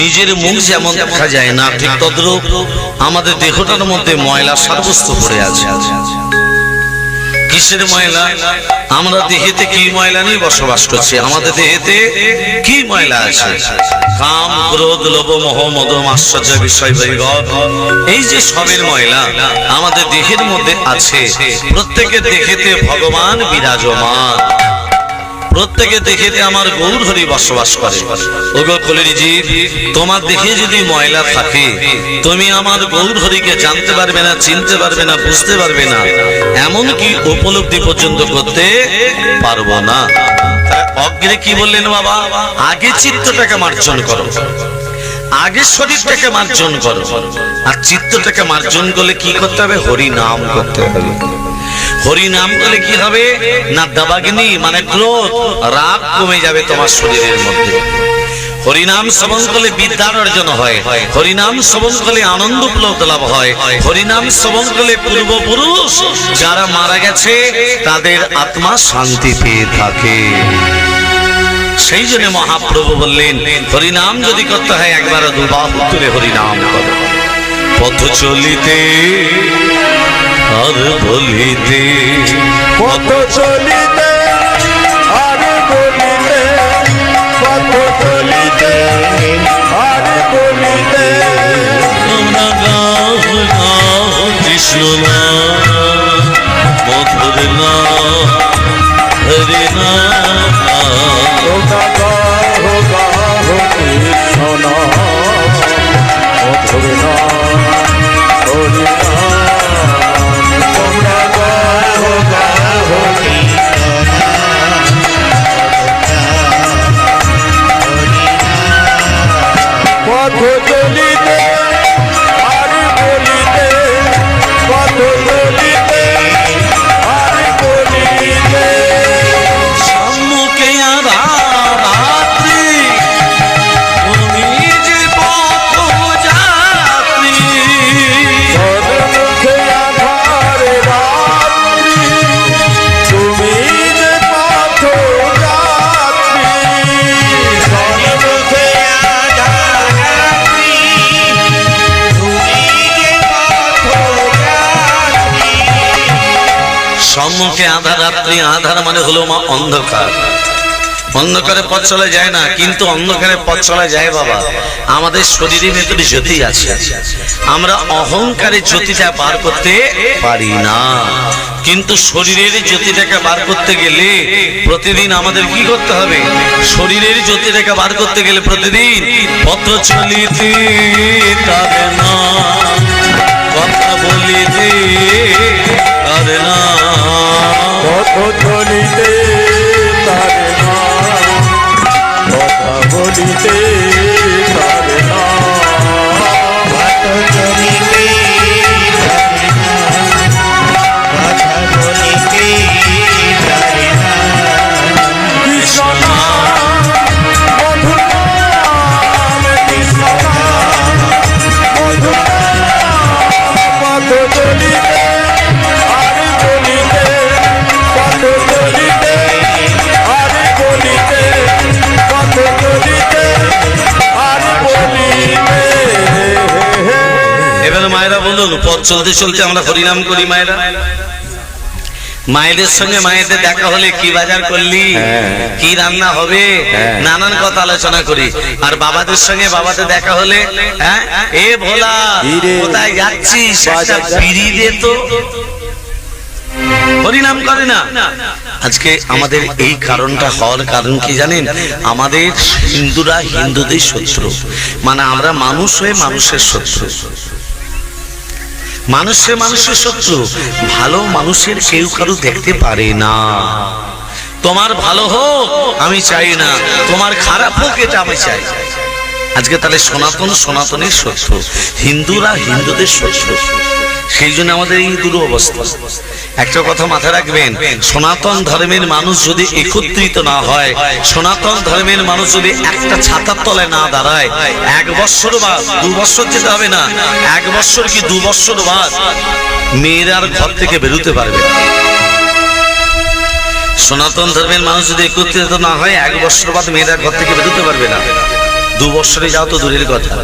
নিজের মুখ যেমন দেখা যায় না, ঠিক তদ্রূপ আমাদের দেহটার মধ্যে ময়লা সাব্যস্ত করে আছে। কিসের ময়লা? আমরা দেহেতে কি ময়লা নিয়ে বসবাস করছি? আমাদের দেহেতে কি ময়লা আছে? কাম, ক্রোধ, লোভ, মোহ মদ আশ্চর্য বিষয় এই যে সবের ময়লা আমাদের দেহের মধ্যে আছে। প্রত্যেকের দেহেতে ভগবান বিরাজমান। প্রত্যেকে দেখেতে আমার গৌর হরি বসবাস করে। ওগো কলিজি তোমার দেখে যদি ময়লা থাকে, তুমি আমার গৌর হরিকে জানতে পারবে না, চিনতে পারবে না, বুঝতে পারবে না। এমন কি উপলব্ধি পর্যন্ত করতে পারব না। অগ্রে কি বললেন বাবা? আগে চিত্তটাকে মার্জন করো। আগে শরীরটাকে মার্জন করো। আর চিত্তটাকে মার্জন করলে কি করতে হবে? হরি নাম করতে হবে। হরি নাম করলে কি হবে? না দাবাগ্নি মানে ক্রোধ। রাগ কমে যাবে তোমার শরীরের মধ্যে। হরিনাম শ্রবণ করলে বিদ্যার অর্জন হয়। হরিনাম শ্রবণ করলে আনন্দ উপলব্ধ লাভ হয়। হরিনাম শ্রবণ করলে পূর্বপুরুষ যারা মারা গেছে, তাদের আত্মা শান্তি পেয়ে থাকে। সেই জন্য মহাপ্রভু বললেন হরিনাম যদি করতে হয়, একবার দুবাহু তুলে হরিনাম পথ চলিতে আর বলিতে কত চলিতে আর বলিতে কত চলিতে আর বলিতে আমরা গাও গাও কৃষ্ণ মধুর হরি। তোমরা গাহ গাহ কৃষ্ণ মধুর নাম, সম্মুখে আধার, রাত্রি আধার মানে হলো মা অন্ধকার। অন্ধকারে পথ চলা যায় না, কিন্তু অন্ধকারে পথ চলা যায় বাবা। আমাদের শরীরের ভেতরে জ্যোতি আছে। আমরা অহংকারে জ্যোতিটা বার করতে পারি না। কিন্তু শরীরের জ্যোতিটাকে বার করতে গেলে প্রতিদিন আমাদের কি করতে হবে? শরীরের জ্যোতিটাকে বার করতে গেলে প্রতিদিন পথ চলিতে তার না। কথা বলিতে তার না। পথ চলতে চলতে আমরা হরিনাম করি মায়েরা। মায়েদের সঙ্গে মায়েদের দেখা হলে কি বাজার করলি? হ্যাঁ। কি রান্না হবে? হ্যাঁ। নানান কথা আলোচনা করি। আর বাবাদের সঙ্গে বাবাদের দেখা হলে হ্যাঁ? এ ভোলা কোথায় যাচ্ছিস। বিড়ি দে তো। হরিনাম করে না। আজকে আমাদের এই কারণটা হওয়ার কারণ কি জানেন? আমাদের হিন্দুরা হিন্দুদের শত্রু। মানে আমরা মানুষ হয়ে মানুষের শত্রু। মানুষের মানুষের শত্রু, ভালো মানুষের কেউ কারু দেখতে পারে না। তোমার ভালো হোক, আমি চাই না। তোমার খারাপ হোক, এটা আমি চাই। আজকে তাহলে সনাতন সনাতনের শত্রু, হিন্দুরা হিন্দুদের শত্রু। সেই জন্য আমাদের এই দুরু অবস্থা একটা কথা মাথায় রাখবেন, সনাতন ধর্মের মানুষ যদি একত্রিত না হয়, সনাতন ধর্মের মানুষ যদি একটা ছাতার তলায় না দাঁড়ায়, এক বছর বা দু বছর যেতে হবে না, এক বছর কি দু বছর বাদ, মেয়েরা ঘর থেকে বেরোতে পারবে সনাতন ধর্মের মানুষ যদি একত্রিত না হয়, এক বছর বাদ মেয়েরা ঘর থেকে বেরোতে পারবে না। দু বছরে যাও তো দূরের কথা।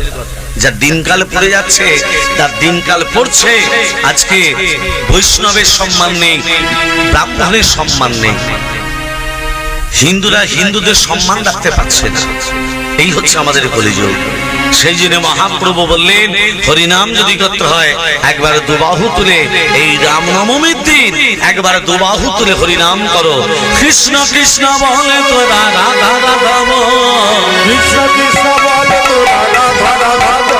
যা দিনকাল পড়ে যাচ্ছে, তার দিনকাল পড়ছে। আজকে বৈষ্ণবের সম্মান নেই, ব্রাহ্মণের সম্মান নেই। হিন্দুরা হিন্দুদের সম্মান রাখতে পারছে না। এই হচ্ছে আমাদের কলিযুগ। সেই জন্য মহাপ্রভু বললেন, হরিনাম যদি করতে হয়, একবার দুবাহু তুলে, এই রামনবমীর দিন একবার দুবাহু তুলে হরিনাম করো কৃষ্ণ কৃষ্ণ বলে তো রাধা রাধা। কৃষ্ণ কৃষ্ণ বলে তো রাধা রাধা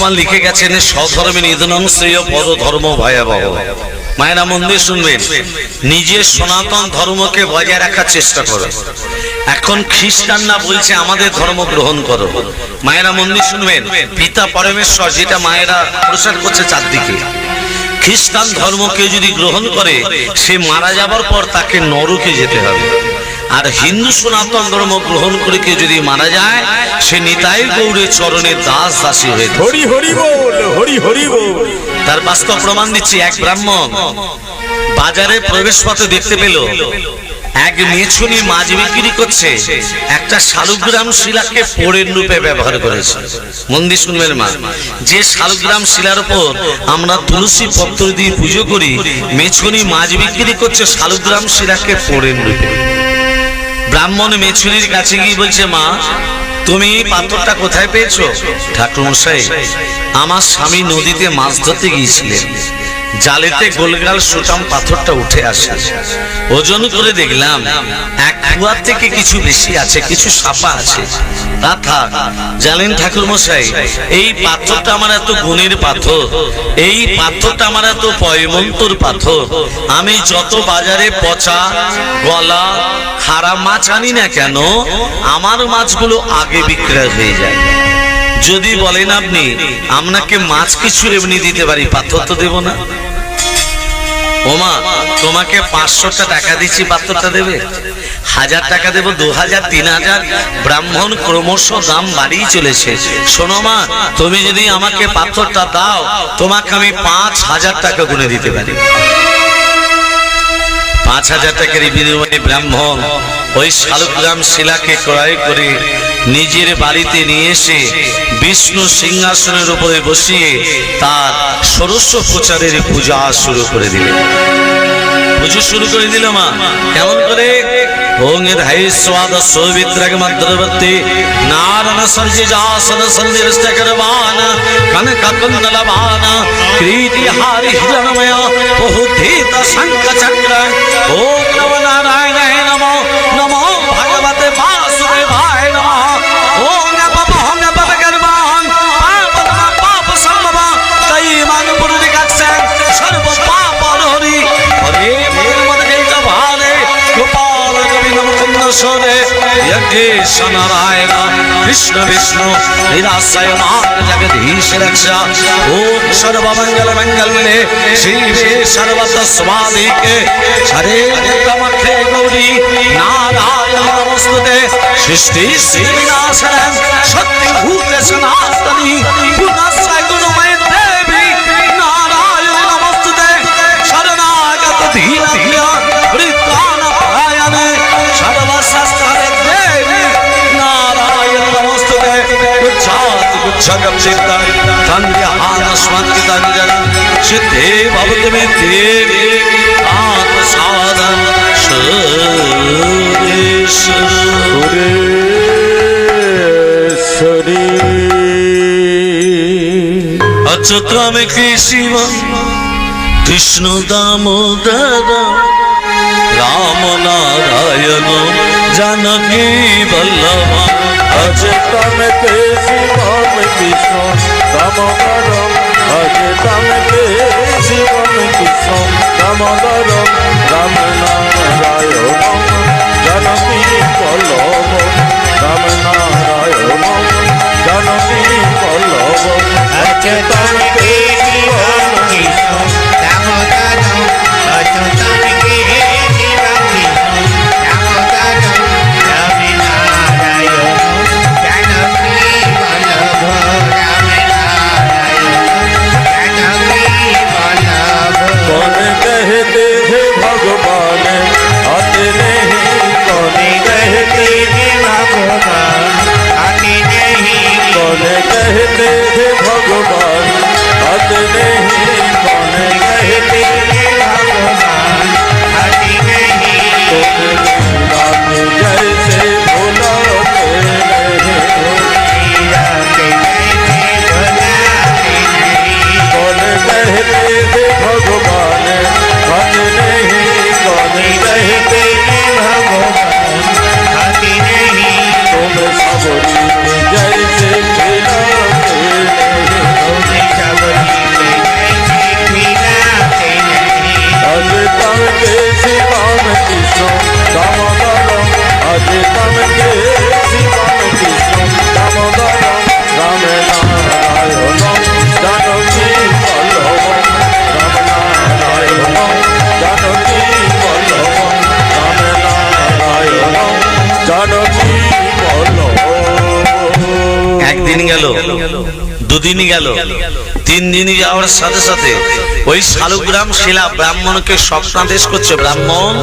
ভগবান লিখে গেছেন স্বধর্মে নিধনং শ্রেয় পদ ধর্ম ভয়াবহ। মায়েরা মন্দির শুনবেন, নিজের সনাতন ধর্মকে বজায় রাখার চেষ্টা করো। এখন খ্রিস্টানরা বলছে, আমাদের ধর্ম গ্রহণ করো। মায়েরা মন্দির শুনবেন, পিতা পরমেশ্বর, যেটা মায়েরা প্রচার করছে চারদিকে। খ্রিস্টান ধর্ম কেউ যদি গ্রহণ করে, সে মারা যাবার পর তাকে নরকে যেতে হবে। আর হিন্দু সনাতন ধর্ম গ্রহণ করে কেউ যদি মারা যায় সে নিতাই গৌরের চরণে দাস দাসী হয়ে হরি হরি বল হরি হরি বল। তার বাস্তব প্রমাণ দিচ্ছি এক ব্রাহ্মণ। বাজারে প্রবেশ পথে দেখতে পেল এক মেছুনি মাছ বিক্রি করছে। একটা শালুগ্রাম শিলাকে পোড়ের রূপে ব্যবহার করেছে। মন্দির শুনবেন মা যে শালুগ্রাম শিলার উপর আমরা তুলসী পত্র দিয়ে পুজো করি মেছুনি মাছ বিক্রি করছে শালুগ্রাম শিলাকে পোড়ের রূপে। ব্রাহ্মণ মেছুনির কাছে গিয়ে বলছে, মা, তুমি পাথরটা কোথায় পেয়েছ? ঠাকুর মশাই আমার স্বামী নদীতে মাছ ধরতে গিয়েছিলেন। জালেতে গোলগাল সুটাম পাথরটা উঠে আসে। ওজন করে দেখলাম, এক কুয়ার থেকে কিছু বেশি আছে, কিছু সাপা আছে। জানেন ঠাকুর মশাই এই পাথরটা আমার এত গুণের পাথর, এই পাথরটা আমার এত পয়মন্তর পাথর। আমি যত বাজারে পচা, গলা খারাপ মাছ আনি না কেন, আমার মাছগুলো আগে বিক্রয় হয়ে যায়। যদি বলেন আপনি, আপনাকে মাছ কিছু এমনি দিতে পারি, পাথর তো দেব না। ওমা, তোমাকে পাঁচশোটা টাকা দিচ্ছি পাথরটা দেবে? হাজার টাকা দেবো দু হাজার তিন হাজার ব্রাহ্মণ ক্রমশ দাম বাড়িয়ে চলেছে। শোনো মা, তুমি যদি আমাকে পাথরটা দাও, তোমাকে আমি পাঁচ হাজার টাকা গুনে দিতে পারি। পাঁচ হাজার টাকার বিনিময়ে ব্রাহ্মণ ওই শালগ্রাম শিলাকে ক্রয় করে নিজের বাড়িতে নিয়ে এসে বিষ্ণু সিংহাসনের উপরে বসিয়ে তার ষোড়শ প্রচারের পূজা শুরু করে দিলেন। পুজো শুরু করে দিল মা। কেমন করে? ಓಂಗಿದ ಹೈಸ್ವಾದ ಸೋವಿದ್ರಗ ಮಧ್ರವರ್ತಿ ನಾರನ ಸರ್ಜಿಜಾಸನ ಸನ್ನಿರಷ್ಟಕರವಾನ ಕನಕ ಕುಂದಲವಾನ ಪ್ರೀತಿ ಹಾರಿ ಹಿರಣಮಯ ಬಹುಧೀತ ಶಂಖ ಚಕ್ರ ಓಂ ನವನ বছরে একটি সনারায় কৃষ্ণ বিষ্ণু নিরাশয়মান জগদীশ রক্ষা। ও সর্বমঙ্গল মঙ্গল মঙ্গলমনে শিবে সর্বত সর্বতস্মাদিকে হরে তমখে গৌরী, নারায়ণ নমস্তুতে। সৃষ্টি শ্রীনাশন শক্তিভূত সনাতনী পুনশ্চয় গুণময় দেবী, নারায়ণ নমস্তুতে। শরণাগত ধীরে जगत चेताय धन हाथ आसमान के दान जग सिद्धे भवत में देवे आत्म साधन सुरेश अचत्र में के शिव कृष्ण दामोदर राम नारायण জানকী বল্লভ। আছে তমে তে শিবম কৃষ্ণ দামোদরম। আছে তমে তে শিবম কৃষ্ণ দামোদরম। রাম নারায়ণম জানকী বল্লভ। রাম দুদিন গেল। তিন দিন যাওয়ার সাথে সাথে ওই শালুগ্রাম শিলা ব্রাহ্মণকে স্বপ্নাদেশ করছে, ব্রাহ্মণ,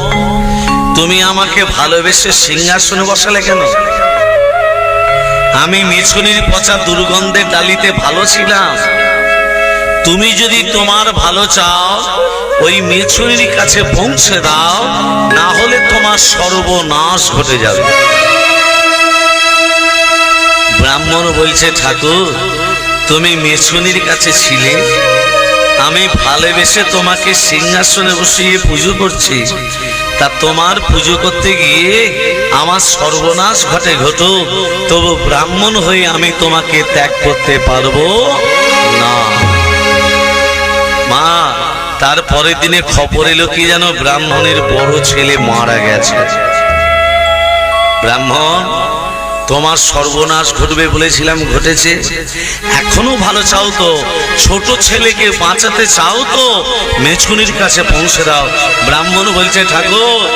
তুমি আমাকে ভালোবেসে সিংহাসনে বসালে কেন? আমি মিছুনির পচা দুর্গন্ধের ডালিতে ভালো ছিলাম। তুমি যদি তোমার ভালো চাও, ওই মেছুরির কাছে পৌঁছে দাও, না হলে তোমার সর্বনাশ ঘটে যাবে। ব্রাহ্মণ বলছে, ঠাকুর তুমি মেছুনির কাছে ছিলে? আমি ভালোবেসে তোমাকে সিংহাসনে বসিয়ে পুজো করছি। তা তোমার পুজো করতে গিয়ে আমার সর্বনাশ ঘটে ঘটো। তবু ব্রাহ্মণ হয়ে আমি তোমাকে ত্যাগ করতে পারব না। মা তারপরের দিনে খবর এলো কি যেন ব্রাহ্মণের বড় ছেলে মারা গেছে। ব্রাহ্মণ তোমার সর্বনাশ ঘটবে বলেছিলাম, ঘটেছে। এখনও ভালো চাও তো, ছোট ছেলেকে বাঁচাতে চাও তো, মেছুনির কাছে পৌঁছে দাও। ব্রাহ্মণ বলছে, ঠাকুর,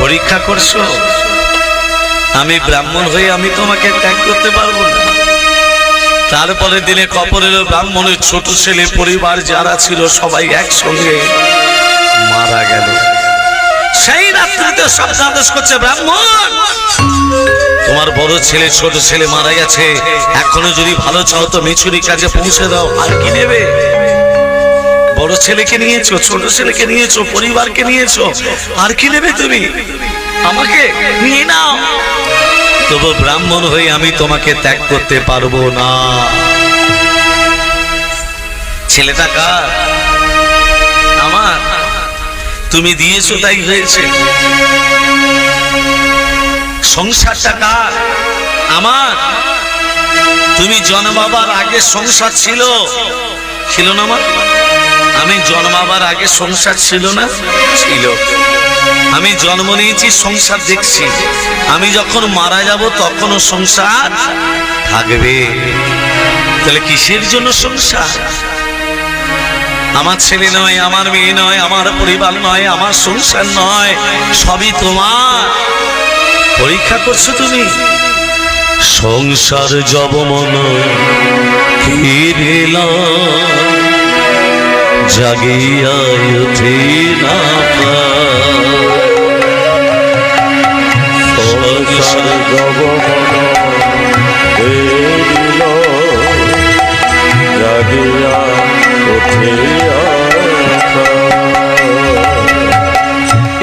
পরীক্ষা করছ? আমি ব্রাহ্মণ হয়ে আমি তোমাকে ত্যাগ করতে পারব না। তারপরে দিনে কপর এলো ব্রাহ্মণের ছোট ছেলে, পরিবার যারা ছিল, সবাই একসঙ্গে মারা গেল। সেই রাত্রিতে সাবধান করছে ব্রাহ্মণ। তোমার বড় ছেলে, ছোট ছেলে মারা গেছে। এখনও যদি ভালো চাও তো মিছুরি কাজে পৌঁছে দাও। আর কি নেবে? বড় ছেলেকে নিয়েছো, ছোট ছেলেকে নিয়েছো, পরিবারকে নিয়েছো। আর কি নেবে তুমি? আমাকে নিয়ে নাও। তবু ব্রাহ্মণ হয়ে আমি তোমাকে ত্যাগ করতে পারব না। ছেলেটা কার? আমার। তুমি দিয়েছ তাই হয়েছে। সংসারটা কার? আমার। তুমি জন্মাবার আগে সংসার ছিল। ছিল না আমার? আমি জন্মাবার আগে সংসার ছিল না? ছিল। আমি জন্ম নিয়েছি, সংসার দেখছি। আমি যখন মারা যাব, তখনও সংসার থাকবে। তাহলে কিসের জন্য সংসার? আমার ছেলে নয়, আমার মেয়ে নয়, আমার পরিবার নয়, আমার সংসার নয়, সবই তোমার। পরীক্ষা করছ তুমি? সংসার জব মন জাগিয়া উঠি না সংসার জাগিয়া উঠিয়া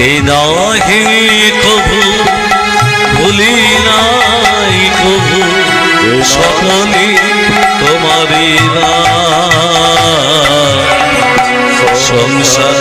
এই নাহি কবু ভুলি নাই কবু সকলে তোমারি সংসার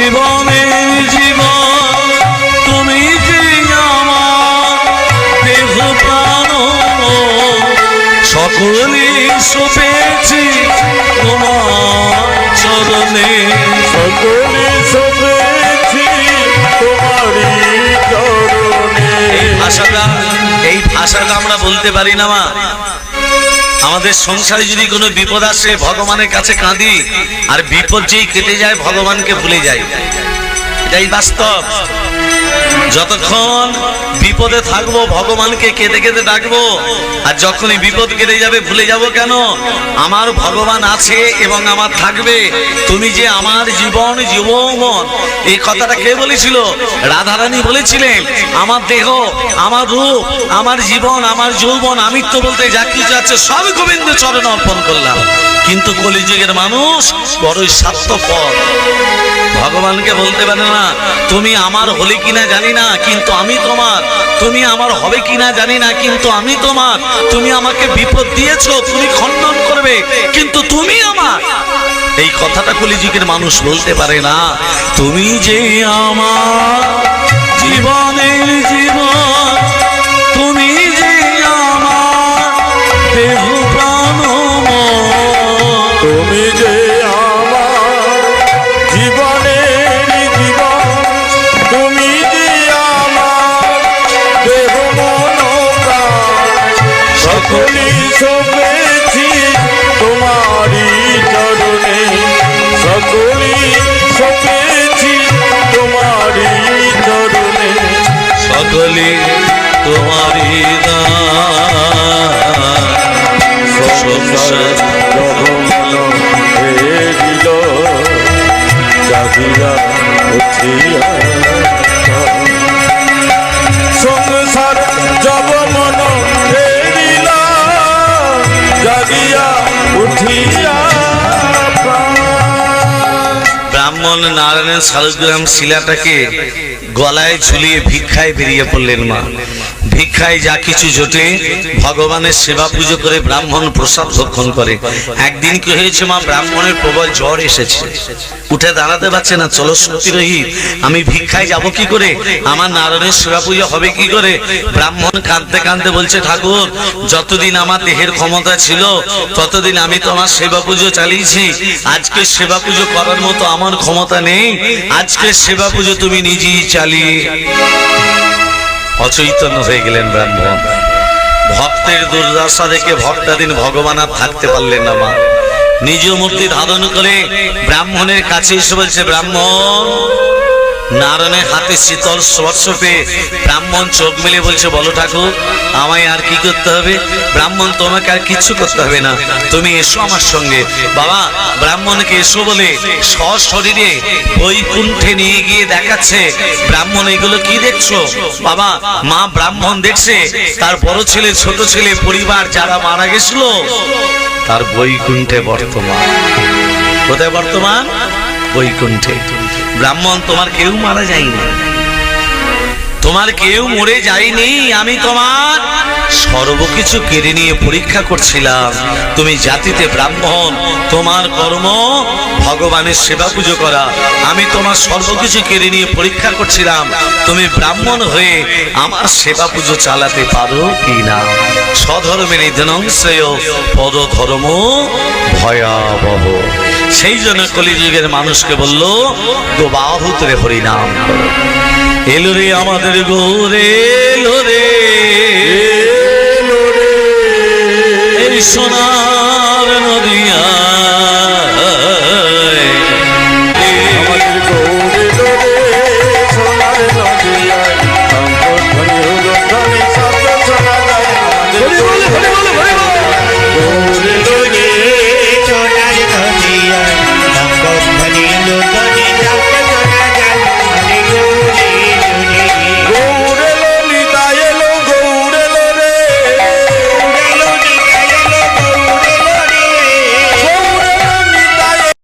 জীবনের জীবন তুমি যে আমার দেহ প্রাণ সকলে সপেছি তোমার চরণে। সকলে সবেছি তোমারই চরণে। এই ভাষাটা এই ভাষাটা আমরা বলতে পারি না মা। আমাদের সংসারে যদি কোনো বিপদ আসে ভগবানের কাছে কাঁদি আর বিপদ যেই কেটে যায় ভগবানকে ভুলে যাই। এটাই বাস্তব। যতক্ষণ বিপদে থাকব, ভগবানকে কেঁদে কেঁদে ডাকবো, আর যখনই বিপদ কেটে যাবে, ভুলে যাব কেন? আমার ভগবান আছে এবং আমার থাকবে। তুমি যে আমার জীবন জীবন এই কথাটা কে বলেছিল? রাধারানী বলেছিলেন, আমার দেহ, আমার রূপ, আমার জীবন, আমার যৌবন আমিত্ব বলতে যা কিছু আছে, সব গোবিন্দ চরণ অর্পণ করলাম। কিন্তু কলিযুগের মানুষ বড়ই স্বার্থপর। ভগবানকে বলতে পারে না, তুমি আমার হলে কিনা জানি না। কিন্তু আমি তোমার। তুমি আমার হবে কি না জানি না, কিন্তু আমি তোমার। তুমি আমাকে বিপদ দিয়েছ, তুমি খণ্ডন করবে, কিন্তু তুমি আমার। এই কথাটা কলিযুগের মানুষ বলতে পারে না। তুমি যে আমার জীবনের ব্রাহ্মণ নারায়ণের শালগ্রাম শিলাটাকে গলায় ঝুলিয়ে ভিক্ষায় বেরিয়ে পড়লেন মা। ভিক্ষায় যা কিছু জোটে, ভগবানের সেবা পুজো করে ব্রাহ্মণ প্রসাদ ভক্ষণ করে। একদিন কি হয়েছে মা, ব্রাহ্মণের প্রবল জ্বর এসেছে। উঠে দাঁড়াতে পারছে না, চলো রহিত আমি ভিক্ষায় যাব কি করে? আমার নারায়ণের সেবা পুজো হবে কি করে? ব্রাহ্মণ কাঁদতে কাঁদতে বলছে, ঠাকুর, যতদিন আমার দেহের ক্ষমতা ছিল, ততদিন আমি তো আমার সেবা পুজো চালিয়েছি। আজকে সেবা পুজো করার মতো আমার ক্ষমতা নেই। আজকে সেবা পুজো তুমি নিজেই চালিয়ে অচৈতন্য হয়ে গেলেন ব্রাহ্মণ। ভক্তের দুর্দশা দেখে ভক্তাদিন ভগবান আর থাকতে পারলেন না মা। নিজ মূর্তি ধারণ করে ব্রাহ্মণের কাছে এসে বলছে, ব্রাহ্মণ নারায়ণের হাতে শীতল স্পর্শ পেয়ে ব্রাহ্মণ চোখ মেলে বলছে, বলো ঠাকুর, আমায় আর কি করতে হবে? ব্রাহ্মণ, তোমাকে আর কিছু করতে হবে না। তুমি এসো আমার সঙ্গে। বাবা, ব্রাহ্মণকে এসো বলে সশরীরে বৈকুণ্ঠে নিয়ে গিয়ে দেখাচ্ছে, ব্রাহ্মণ, এগুলো কি দেখছ? বাবা, মা ব্রাহ্মণ দেখছে, তার বড় ছেলে, ছোট ছেলে, পরিবার যারা মারা গেছিল, তার বৈকুণ্ঠে বর্তমান। কোথায় বর্তমান? বৈকুণ্ঠে। ব্রাহ্মণ, তোমার কেউ মারা যায়নি। তোমার কেউ মরে যায়নি, আমি তোমার সর্বকিছু কেড়ে নিয়ে পরীক্ষা করছিলাম। তুমি জাতিতে ব্রাহ্মণ, তোমার কর্ম ভগবানের সেবা পুজো করা। আমি তোমার সর্বকিছু কেড়ে নিয়ে পরীক্ষা করছিলাম। তুমি ব্রাহ্মণ হয়ে আমার সেবা পুজো চালাতে পারো কি না স্বধর্মের নিধনং শ্রেয় পদ ধর্ম ভয়াবহ। সেই জন্য কলিযুগের মানুষকে বলল রে হরিনাম এলো রে আমাদের গৌরে এলো রে। এই সোনা